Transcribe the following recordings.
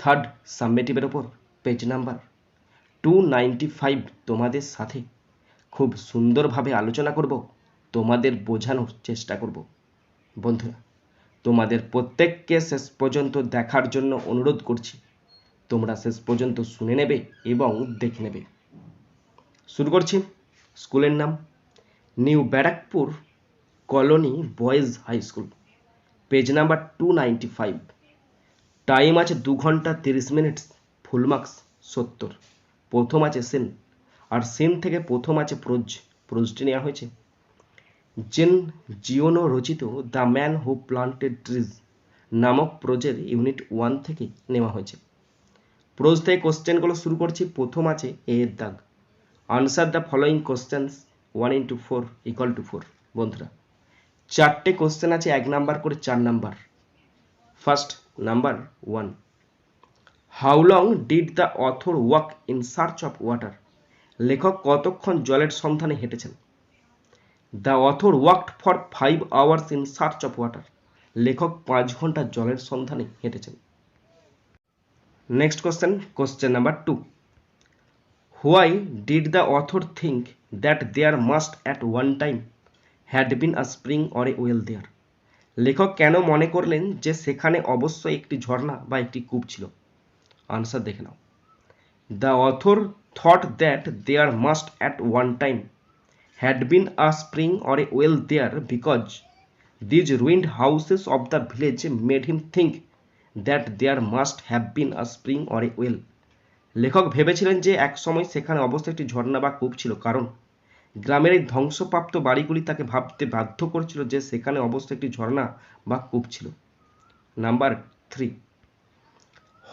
Third সাবমেটিভের ওপর page number two ninety five তোমাদের সাথে। খুব সুন্দরভাবে আলোচনা করব, তোমাদের বোঝানোর চেষ্টা করব। বন্ধুরা, তোমাদের প্রত্যেককে শেষ পর্যন্ত দেখার জন্য অনুরোধ করছি। তোমরা শেষ পর্যন্ত শুনে নেবে এবং দেখে নেবে। শুরু করছি স্কুলের নাম। New Barrackpore Colony Boys High School. Page number two ninety five time আছে দু ঘণ্টা তিরিশ মিনিট ফুল মার্কস সত্তর। প্রথম আছে সেন। আর সেন থেকে প্রথম আছে প্রোজ। প্রোজটি নেওয়া হয়েছে। জেন জিওনো রচিত The Man Who Planted Trees নামক প্রোজের ইউনিট ওয়ান থেকে নেওয়া হয়েছে। প্রোজ থেকে কোশ্চেনগুলো শুরু করছি। প্রথম আছে এ এর দাগ। Answer the following questions one into four equal to four, বন্ধুরা। চারটে কোশ্চেন আছে, এক নাম্বার করে চার number. First number one how long did the author walk in search of water লেখক কতক্ষণ জলের সন্ধানে হেঁটেছেন? The author walked for five hours in search of water লেখক পাঁচ ঘণ্টা জলের সন্ধানে হেঁটেছেন। Next question question number two why did the author think that there must at one time had been a spring or a well there লেখক কেন মনে করলেন যে সেখানে অবশ্যই একটি ঝর্ণা বা একটি কূপ ছিল? আনসার দেখে নাও। The author thought that there must at one time had been a spring or a well there because these ruined houses of the village made him think that there must have been a spring or a well লেখক ভেবেছিলেন যে একসময় সেখানে অবশ্যই একটি ঝর্ণা বা কূপ ছিল, কারণ গ্রামের এই ধ্বংসপ্রাপ্ত বাড়িগুলি তাকে ভাবতে বাধ্য করছিল যে সেখানে অবশ্যই একটি ঝর্ণা বা কূপ ছিল। Number three.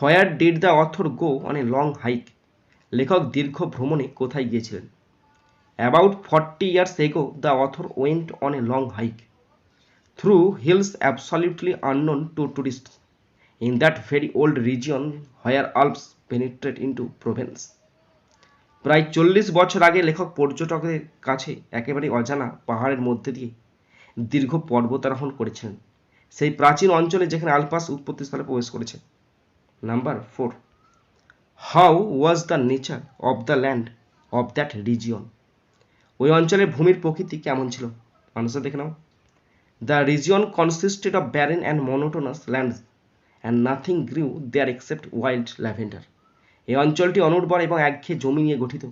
Where did the author go on a long hike? লেখক দীর্ঘ ভ্রমণে কোথায় গিয়েছিলেন? About forty years ago, the author went on a long hike. Through hills absolutely unknown to tourist. In that very old region, where Alps penetrate into Provence. প্রায় চল্লিশ বছর আগে লেখক পর্যটকদের কাছে একেবারে অজানা পাহাড়ের মধ্যে দিয়ে দীর্ঘ পর্বতারোহণ করেছিলেন। সেই প্রাচীন অঞ্চলে যেখানে আলপাস উৎপত্তিস্থলে প্রবেশ করেছে। Number four how was the nature of the land of that region ওই অঞ্চলের ভূমির প্রকৃতি কেমন ছিল? মানুষের দেখে নাও। The region consisted of barren and monotonous lands and nothing grew there except wild lavender এই অঞ্চলটি অনুর্বর এবং একঘেয়ে জমি নিয়ে গঠিত,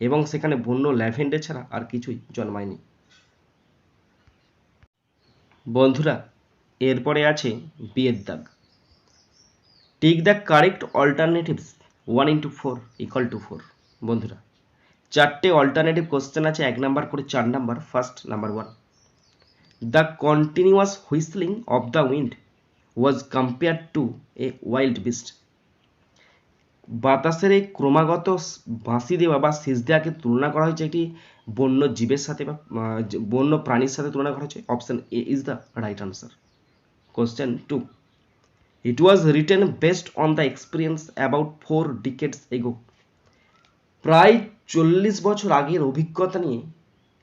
এবং সেখানে বন্য ল্যাভেন্ডার ছাড়া আর কিছুই জন্মায়নি। বন্ধুরা, এরপরে আছে বিয়ের দাগ। Tick the correct alternatives one into four equal to four বন্ধুরা, চারটে অল্টারনেটিভ কোশ্চেন আছে, এক নাম্বার করে চার number first number one the continuous whistling of the wind was compare to a wild beast বাতাসের এই ক্রমাগত বাঁশি দেওয়া বা সিজ দেওয়াকে তুলনা করা হয়েছে একটি বন্য জীবের সাথে বা বন্য প্রাণীর সাথে তুলনা করা হয়েছে। Option A is the right answer question two it was written based on the experience about four decades ago প্রায় চল্লিশ বছর আগের অভিজ্ঞতা নিয়ে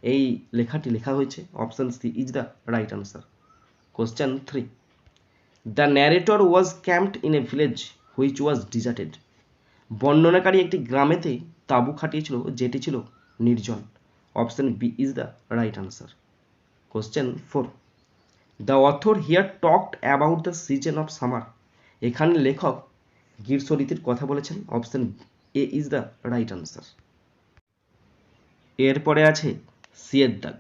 এই লেখাটি লেখা হয়েছে। Option C is the right answer question three the narrator was camped in a village which was deserted বর্ণনাকারী একটি গ্রামেতে তাঁবু খাটিয়েছিল, যেটি ছিল নির্জন। Option B is the right answer question four the author here talked about the season of summer এখানে লেখক গ্রীষ্ম ঋতুর কথা বলেছেন। Option A is the right answer এরপরে আছে সিয়ের দাগ।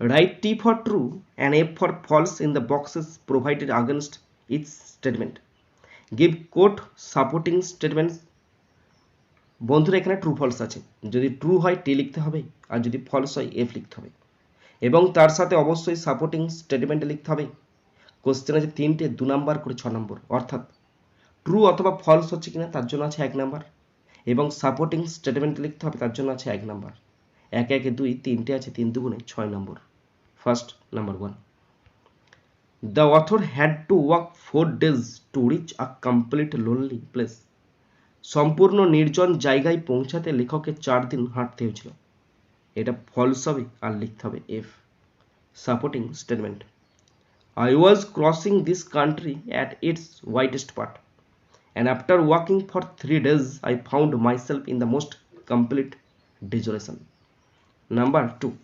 Write T for true and F for false in the boxes provided against its statement give quote supporting statements বন্ধুরা, এখানে ট্রু ফলস আছে। যদি ট্রু হয় টি লিখতে হবে, আর যদি ফলস হয় এফ লিখতে হবে। এবং তার সাথে অবশ্যই সাপোর্টিং স্টেটমেন্টে লিখতে হবে। কোশ্চেন আছে তিনটে, দু নাম্বার করে ছ নম্বর। অর্থাৎ ট্রু অথবা ফলস হচ্ছে কিনা, তার জন্য আছে এক নাম্বার। এবং সাপোর্টিং স্টেটমেন্ট লিখতে হবে, তার জন্য আছে এক নাম্বার। একে একে দুই, তিনটে আছে, তিন দুগুণে ছয় নম্বর। First number one the author had to walk four days to reach a complete lonely place সম্পূর্ণ নির্জন জায়গায় পৌঁছাতে লেখকের চার দিন হাঁটতে হয়েছিল এটা ফলস হবে আর লিখতে হবে F supporting statement I was crossing this country at its widest part, and after walking for three days, I found myself in the most complete desolation. Number two,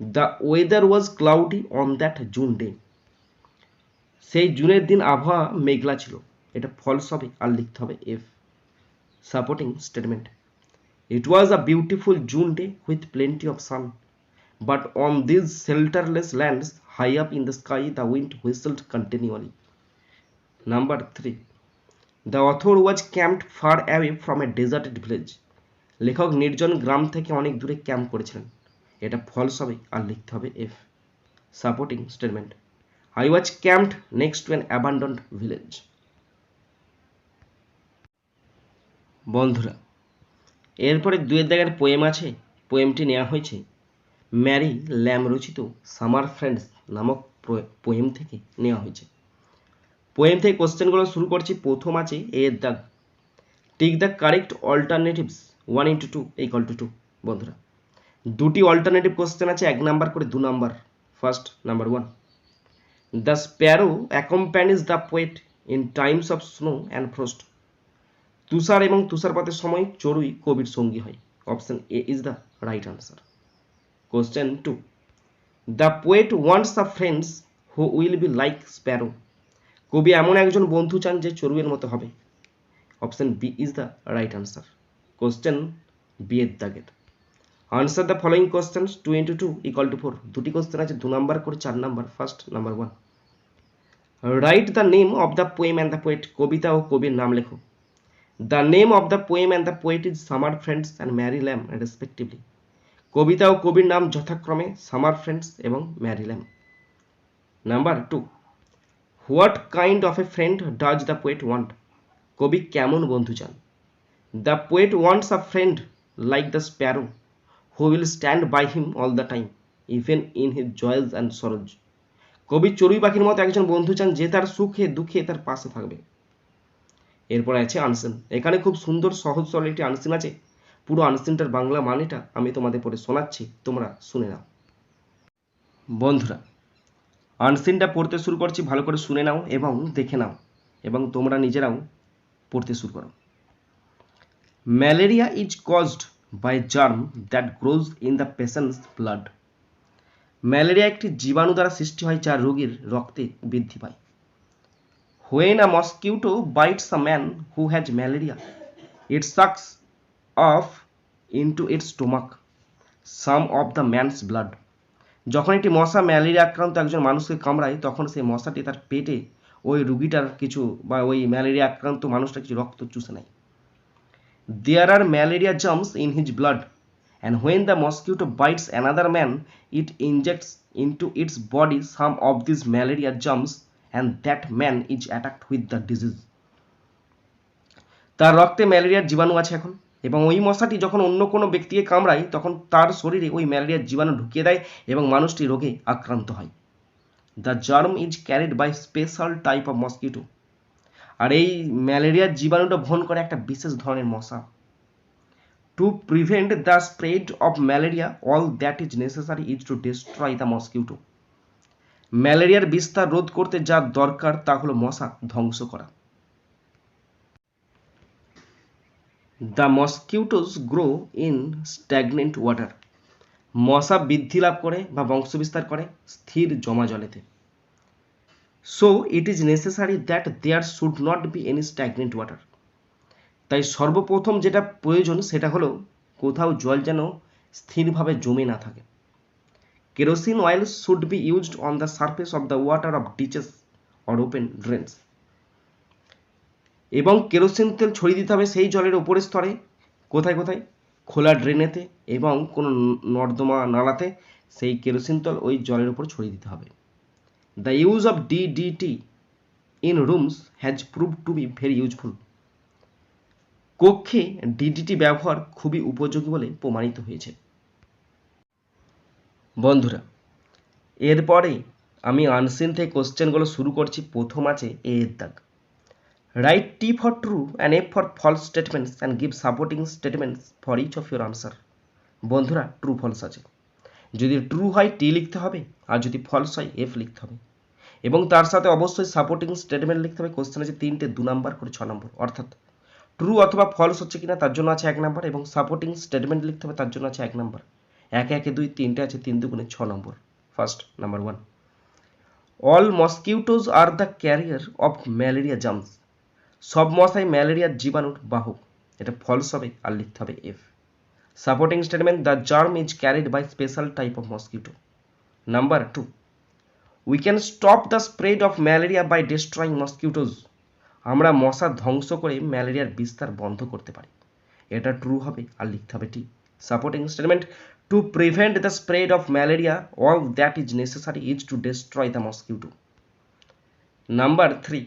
the weather was cloudy on that June day. সেই জুনের দিন আবহাওয়া মেঘলা ছিল। এটা false হবে আর লিখতে হবে F supporting statement it was a beautiful June day with plenty of sun but on these shelterless lands high up in the sky the wind whistled continually number 3 the author was camped far away from a deserted village লেখক নির্জন গ্রাম থেকে অনেক দূরে camp করেছিলেন। এটা false হবে আর লিখতে হবে F supporting statement I was camped next to an abandoned village বন্ধুরা, এরপরে দুয়ের দাগের পোয়েম আছে পোয়েমটি নেওয়া হয়েছে ম্যারি ল্যাম রচিত সামার ফ্রেন্ডস নামক পোয়েম থেকে নেওয়া হয়েছে। পোয়েম থেকে কোশ্চেনগুলো শুরু করছি, প্রথম আছে এর দাগ tick the correct alternatives one into two equal to two বন্ধুরা। দুটি অল্টারনেটিভ কোশ্চেন আছে, এক নাম্বার করে দু number first number one the sparrow accompanies the poet in times of snow and frost তুষার এবং তুষারপাতের সময় চড়ুই কবির সঙ্গী হয়। Option A is the right answer Question 2. The poet wants the friends who will be like sparrow কবি এমন একজন বন্ধু চান যে চড়ুইয়ের মতো হবে। Option B is the right answer question B এর দাগের। Answer the following questions two into two equal to four দুটি কোশ্চেন আছে, দু নাম্বার করে চার number first number one write the name of the poem and the poet কবিতা ও কবির নাম লেখো। The name of the poem and the poet is Summer Friends and Mary Lamb respectively কবিতা ও কবির নাম যথাক্রমে সামার ফ্রেন্ডস এবং Mary Lamb number two what kind of a friend does the poet want কবি কেমন বন্ধু চান? The poet wants a friend like the sparrow who will stand by him all the time even in his joys and sorrows কবি চড়ুই পাখির মতো একজন বন্ধু চান যে তার সুখে দুঃখে তার পাশে থাকবে। এরপর আছে আনসেন। এখানে খুব সুন্দর, সহজ, সরল একটি আনসেন আছে। পুরো আনসিনটার বাংলা মানেটা আমি তোমাদের পরে শোনাচ্ছি, তোমরা শুনে নাও। বন্ধুরা, আনসিনটা পড়তে শুরু করছি, ভালো করে শুনে নাও এবং দেখে নাও, এবং তোমরা নিজেরাও পড়তে শুরু করো। Malaria is caused by germ that grows in the patient's blood malaria একটি জীবাণু দ্বারা সৃষ্টি হয় যা রোগীর রক্তে বৃদ্ধি পায়। When a mosquito bites a man who has malaria it sucks off into its stomach some of the man's blood যখন একটি মশা ম্যালেরিয়া আক্রান্ত একজন মানুষকে কামড়ায়, তখন সেই মশাটি তার পেটে ওই রুগীটার কিছু বা ওই ম্যালেরিয়া আক্রান্ত মানুষটা কিছু রক্ত চুষে নেয়। There are malaria germs in his blood and when the mosquito bites another man it injects into its body some of this malaria germs and that man is attacked with the disease তার রক্তে ম্যালেরিয়ার জীবাণু আছে এখন, এবং ওই মশাটি যখন অন্য কোনো ব্যক্তিকে কামড়ায়, তখন তার শরীরে ওই ম্যালেরিয়ার জীবাণু ঢুকিয়ে দেয়, এবং মানুষটি রোগে আক্রান্ত হয়। The germ is carried by special type of mosquito আর এই ম্যালেরিয়ার জীবাণুটা বহন করে একটা বিশেষ ধরনের মশা। To prevent the spread of malaria all that is necessary is to destroy the mosquito ম্যালেরিয়ার বিস্তার রোধ করতে যা দরকার তা হলো মশা ধ্বংস করা। The mosquitoes grow in stagnant water মশা বৃদ্ধি লাভ করে বা বংশবিস্তার করে স্থির জমা জলেতে। So it is necessary that there should not be any stagnant water তাই সর্বপ্রথম যেটা প্রয়োজন সেটা হলো কোথাও জল যেন স্থিরভাবে জমে না থাকে। Kerosene oil should be used on the surface of the water of ditches or open drains এবং কেরোসিন তেল ছড়িয়ে দিতে হবে সেই জলের ওপরের স্তরে, কোথায় কোথায়? খোলা ড্রেনেতে এবং কোনো নর্দমা নালাতে সেই কেরোসিন তেল ওই জলের উপর ছড়িয়ে দিতে হবে। The use of DDT in rooms has prove to be very useful কক্ষে ডিডিটি ব্যবহার খুবই উপযোগী বলে প্রমাণিত হয়েছে। বন্ধুরা, এরপরে আমি আনসিন থেকে কোশ্চেনগুলো শুরু করছি, প্রথম আছে এ এর দাগ। Write T for true and F for false statements and give supporting statements for each of your answer বন্ধুরা ট্রু ফলস আছে। যদি ট্রু হয় টি লিখতে হবে, আর যদি ফলস হয় এফ লিখতে হবে। এবং তার সাথে অবশ্যই সাপোর্টিং স্টেটমেন্ট লিখতে হবে। কোশ্চেন আছে তিনটে, দু নাম্বার করে ছ নম্বর অর্থাৎ ট্রু অথবা ফলস হচ্ছে কিনা তার জন্য আছে এক নাম্বার এবং সাপোর্টিং স্টেটমেন্ট লিখতে হবে তার জন্য আছে এক নাম্বার একে একে দুই, তিনটে আছে তিন দুগুণে ছ নম্বর first number one all mosquitoes are the carrier of malaria germs সব মশাই ম্যালেরিয়ার জীবাণুর বাহক। এটা ফলস হবে আর লিখতে হবে F supporting statement the germ is carried by special type of mosquito number two we can stop the spread of malaria by destroying mosquitoes আমরা মশা ধ্বংস করে ম্যালেরিয়ার বিস্তার বন্ধ করতে পারি। এটা ট্রু হবে আর লিখতে হবে T supporting statement to prevent the spread of malaria all that is necessary is to destroy the mosquito number three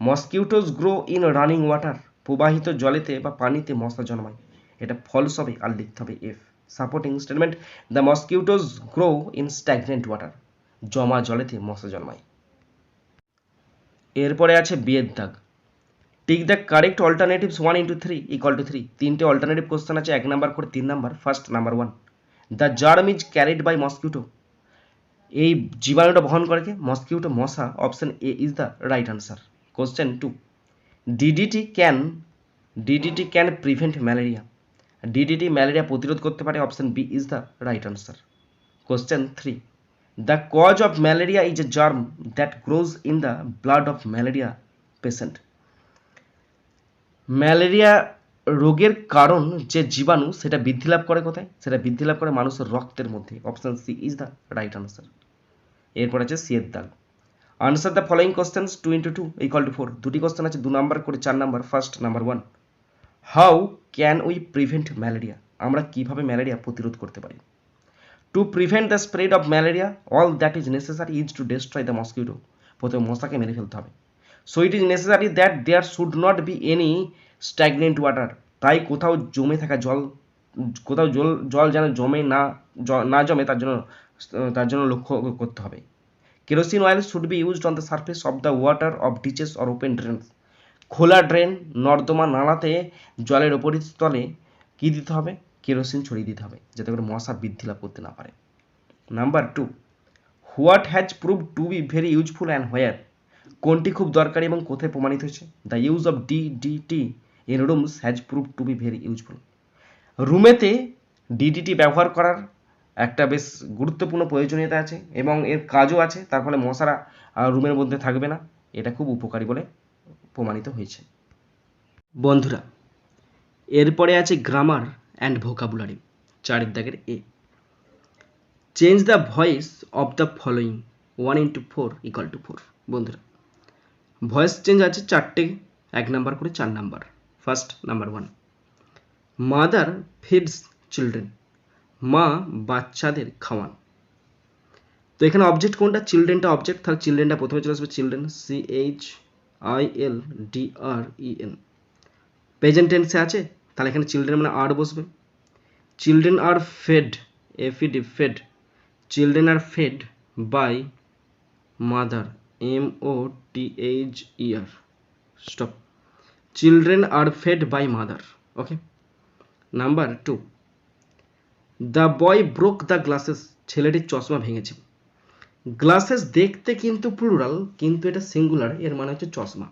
mosquitoes grow in running water প্রবাহিত জলেতে বা পানিতে মশা জন্মায়। এটা ফলস হবে আর লিখতে হবে F supporting statement the mosquitoes grow in stagnant water জমা জলেতে মশা জন্মায়। এরপরে আছে বিয়ের দাগ। Tick the correct alternatives one into three equal to three তিনটে অল্টারনেটিভ কোশ্চেন আছে, এক নাম্বার করে তিন number first number one the germ is carried by mosquito এই জীবাণুটা বহন করে কে? মসকিউটো মশা option A is the right answer question two DDT can DDT can prevent malaria DDT malaria প্রতিরোধ করতে পারে option B is the right answer question three the cause of malaria is a germ that grows in the blood of malaria patient malaria রোগের কারণ যে জীবাণু, সেটা বৃদ্ধি লাভ করে কোথায়? সেটা বৃদ্ধি লাভ করে মানুষের রক্তের মধ্যে। Option C is the right answer এরপর আছে সি এর দাগ answer the following questions two into two equal to four দুটি কোশ্চেন আছে, দু নাম্বার করে চার number first number one how can we prevent malaria আমরা কীভাবে ম্যালেরিয়া প্রতিরোধ করতে পারি? To prevent the spread of malaria all that is necessary is to destroy the mosquito প্রথমে মশাকে মেরে ফেলতে হবে। So it is necessary that there should not be any stagnant water তাই কোথাও জমে থাকা জল, কোথাও জল জল যেন জমে না না জমে, তার জন্য তার জন্য লক্ষ্য করতে হবে। Kerosene oil should be used on the surface of the water of ditches or open drains খোলা ড্রেন নর্দমা নালাতে জলের উপরিতলে কী দিতে হবে? কেরোসিন ছড়িয়ে দিতে হবে, যাতে করে মশা বৃদ্ধি লাভ করতে না পারে। Number two what has prove to be very useful and where কোনটি খুব দরকারি এবং কোথায় প্রমাণিত হয়েছে? The use of D D T in rooms has prove to be very useful রুমেতে DDT ব্যবহার করার একটা বেশ গুরুত্বপূর্ণ প্রয়োজনীয়তা আছে এবং এর কাজও আছে, তার ফলে মশারা রুমের মধ্যে থাকবে না। এটা খুব উপকারী বলে প্রমাণিত হয়েছে। বন্ধুরা, এরপরে আছে গ্রামার অ্যান্ড ভোকাবুলারি চারের দাগের A change the voice of the following one into four equal to four বন্ধুরা ভয়েস চেঞ্জ আছে চারটে, এক নাম্বার করে চার number first number one mother feeds children মা বাচ্চাদের খাওয়ান। তো এখানে অবজেক্ট কোনটা? চিলড্রেনটা অবজেক্ট তাহলে চিলড্রেনটা প্রথমে চলে আসবে children C H I L D R E N present টেন্সে আছে? তাহলে এখানে চিলড্রেন মানে আর বসবে। Children are fed F E D fed children are fed by mother M O T H E R stop children are fed by mother okay number two the boy broke the glasses ছেলেটির চশমা ভেঙেছে। Glasses দেখতে কিন্তু plural কিন্তু এটা singular এর মানে হচ্ছে চশমা।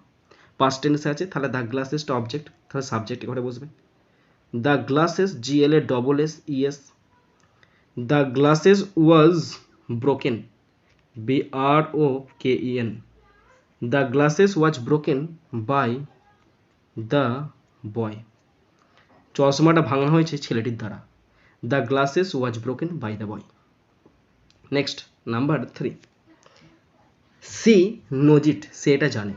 পাস্ট টেন্সে আছে, তাহলে দ্য গ্লাসেসটা অবজেক্ট তাহলে সাবজেক্ট ঘরে বসবে। The glasses G L A double S E S the glasses was broken B R O K E N the glasses was broken by the boy চশমাটা ভাঙা হয়েছে ছেলেটির দ্বারা। The glasses was broken by the boy next number three she knows it, সে এটা জানে।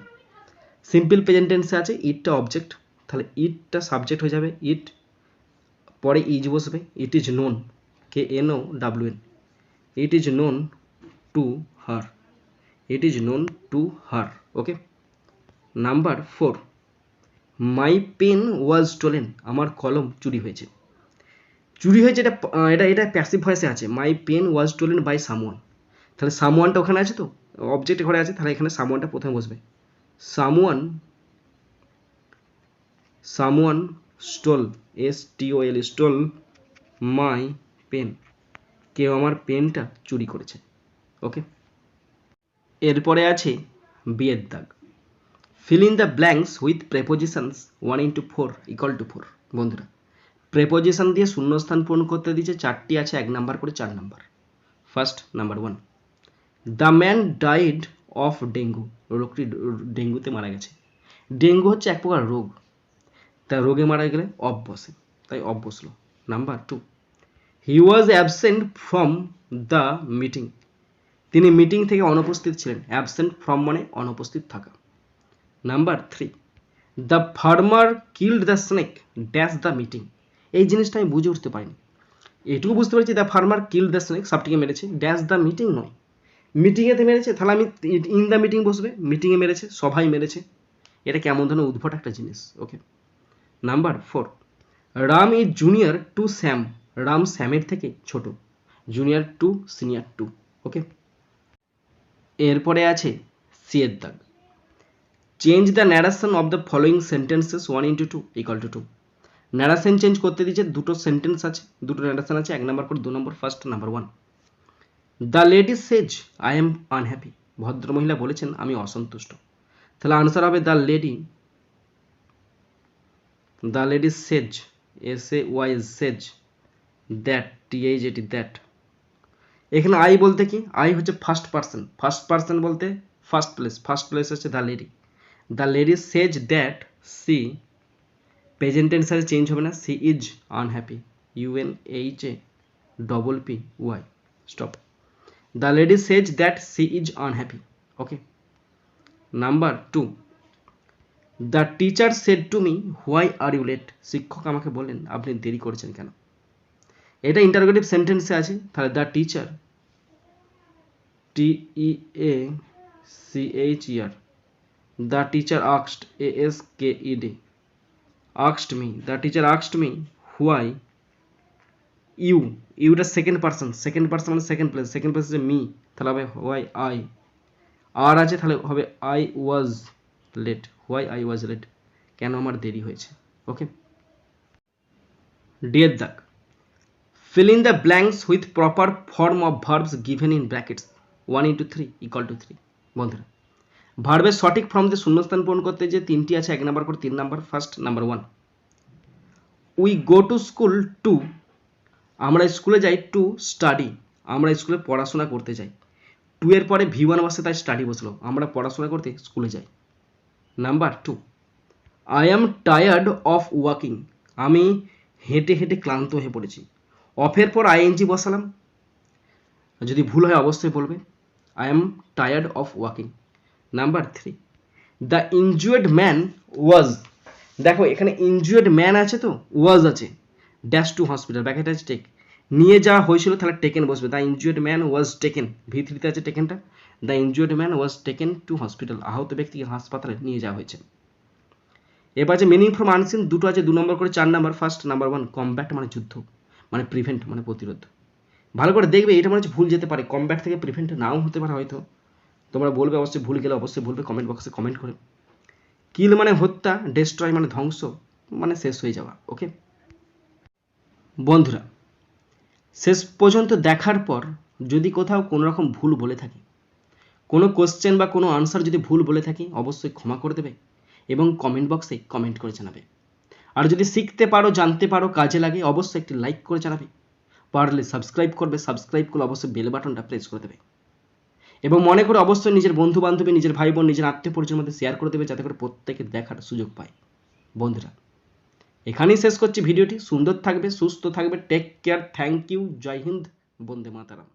Simple present টেন্সে আছে ইটটা object তাহলে ইটটা সাবজেক্ট হয়ে যাবে। ইট পরে ইজ বসবে it is known K N O W N it is known to her it is known to her okay number four my pen was stolen আমার কলম চুরি হয়েছে। চুরি হয়েছে এটা এটা এটা প্যাসিভ ভয়েসে আছে my pen was stolen by someone তাহলে সামওয়ানটা ওখানে আছে তো? অবজেক্ট ঘরে আছে, তাহলে এখানে সামওয়ানটা প্রথমে বসবে। Someone someone stole S T O L stole my pen কেউ আমার পেনটা চুরি করেছে ওকে এরপরে আছে বিয়ের দাগ। Fill in the blanks with prepositions one into four equal to four বন্ধুরা। প্রেপোজিশন দিয়ে শূন্যস্থান পূরণ করতে দিয়েছে, চারটি আছে, এক নাম্বার করে চার number. First number one the man died of dengue রোগটি ডেঙ্গুতে মারা গেছে। ডেঙ্গু হচ্ছে এক প্রকার রোগ। তা রোগে মারা গেলে অফ বসে তাই অফ বসল number two he was absent from the meeting তিনি মিটিং থেকে অনুপস্থিত ছিলেন। অ্যাবসেন্ট ফ্রম মানে অনুপস্থিত থাকা। Number three the farmer killed the snake dash the meeting এই জিনিসটা আমি বুঝে উঠতে পারিনি। এটুকু বুঝতে পারছি the farmer killed the snake সাপটিকে মেরেছে ড্যাশ দ্য মিটিং নয়। মিটিংয়েতে মেরেছে, তাহলে আমি ইন দ্য মিটিং বসবে মিটিংয়ে মেরেছে, সভায় মেরেছে। এটা কেমন ধরনের উদ্ভট একটা জিনিস okay number four. Ram is junior to Sam. Ram স্যামের থেকে ছোট। Junior to, senior to, okay? এরপরে আছে সিয়ের দাগ change the narration of the following sentences one into two equal to two. Narration change করতে দিয়েছে দুটো সেন্টেন্স আছে, দুটো ন্যারেশন আছে, এক নম্বর করে দু নম্বর, first number one. The lady says, I am unhappy. ভদ্রমহিলা বলেছেন, আমি অসন্তুষ্ট। তাহলে আনসার হবে the lady the lady says S A Y says that T H এটি দ্যাট এখানে আই বলতে কি? আই হচ্ছে ফার্স্ট পার্সন ফার্স্ট পার্সন বলতে ফার্স্ট প্লেস ফার্স্ট প্লেস হচ্ছে the lady the lady says that she present tense সাথে change হবে না। She is unhappy U N H A double P Y stop the lady says that she is unhappy okay number two the teacher said to me why are you late শিক্ষক আমাকে বললেন, আপনি দেরি করেছেন কেন? এটা ইন্টারোগেটিভ সেন্টেন্সে আছে, তাহলে the teacher T E A C H E R the teacher আক্সড A S K E D আক্সড me the teacher আক্সড me why you Yuta second person second person মানে second place second place me তাহলে হবে why I আর আছে, তাহলে হবে I was late why I was late কেন আমার দেরি হয়েছে? ওকে ডিয়ের দাগ fill in the blanks with proper form of verbs given in brackets. 1 into 3 equal to 3 বন্ধুরা ভার্বের সঠিক ফর্ম দিয়ে শূন্যস্থান পূরণ করতে যে তিনটি আছে, এক নাম্বার করে তিন number first number one we go to school to আমরা স্কুলে যাই টু স্টাডি আমরা স্কুলে পড়াশোনা করতে যাই। টু এর পরে ভি ওয়ান বসে, তাই স্টাডি বসল। আমরা পড়াশোনা করতে স্কুলে যাই। Number two I am tired of walking আমি হেঁটে হেঁটে ক্লান্ত হয়ে পড়েছি। অফের পর আইএনজি বসালাম। যদি ভুল হয় অবশ্যই বলবে। I am tired of walking number three the injured man was দেখো এখানে ইনজুয়েড ম্যান আছে তো? ওয়াজ আছে। ড্যাশ টু হসপিটাল ব্যাকেট আছে টেক নিয়ে যাওয়া হয়েছিল তাহলে টেকেন বসবে। The injured man was taken V থ্রিতে আছে টেকেনটা the injured man was taken to hospital আহত ব্যক্তিকে হাসপাতালে নিয়ে যাওয়া হয়েছে। এবার আছে মিনিং ফ্রম আনসিন দুটো আছে, দু নম্বর করে চার number. First number one combat মানে যুদ্ধ মানে প্রিভেন্ট মানে প্রতিরোধ। ভালো করে দেখবে, এটা মনে ভুল যেতে পারে। কমব্যাট থেকে প্রিভেন্ট নাও হতে পারে হয়তো। তোমরা বলবে, অবশ্যই ভুল গেলে অবশ্যই বলবে কমেন্ট বক্সে কমেন্ট করে। কিল মানে হত্যা ডেস্ট্রয় মানে ধ্বংস মানে শেষ হয়ে যাওয়া ওকে বন্ধুরা, শেষ পর্যন্ত দেখার পর যদি কোথাও কোনোরকম ভুল বলে থাকি কোনো কোশ্চেন বা কোনো আনসার যদি ভুল বলে থাকি, অবশ্যই ক্ষমা করে দেবে এবং কমেন্ট বক্সে কমেন্ট করে জানাবে। আর যদি শিখতে পারো, জানতে পারো, কাজে লাগে, অবশ্যই একটি লাইক করে জানাবে। পারলে সাবস্ক্রাইব করবে সাবস্ক্রাইব করলে অবশ্যই বেল বাটনটা প্রেস করে দেবে। এবং মনে করে অবশ্যই নিজের বন্ধু বান্ধবী নিজের ভাই বোন নিজের আত্মীয় পরিচয়ের মধ্যে শেয়ার করে দেবে, যাতে করে প্রত্যেকে দেখার সুযোগ পায়। বন্ধুরা, এখানেই শেষ করছি ভিডিওটি। সুন্দর থাকবে, সুস্থ থাকবে। টেক কেয়ার থ্যাংক ইউ জয় হিন্দ, বন্দে মাতারাম।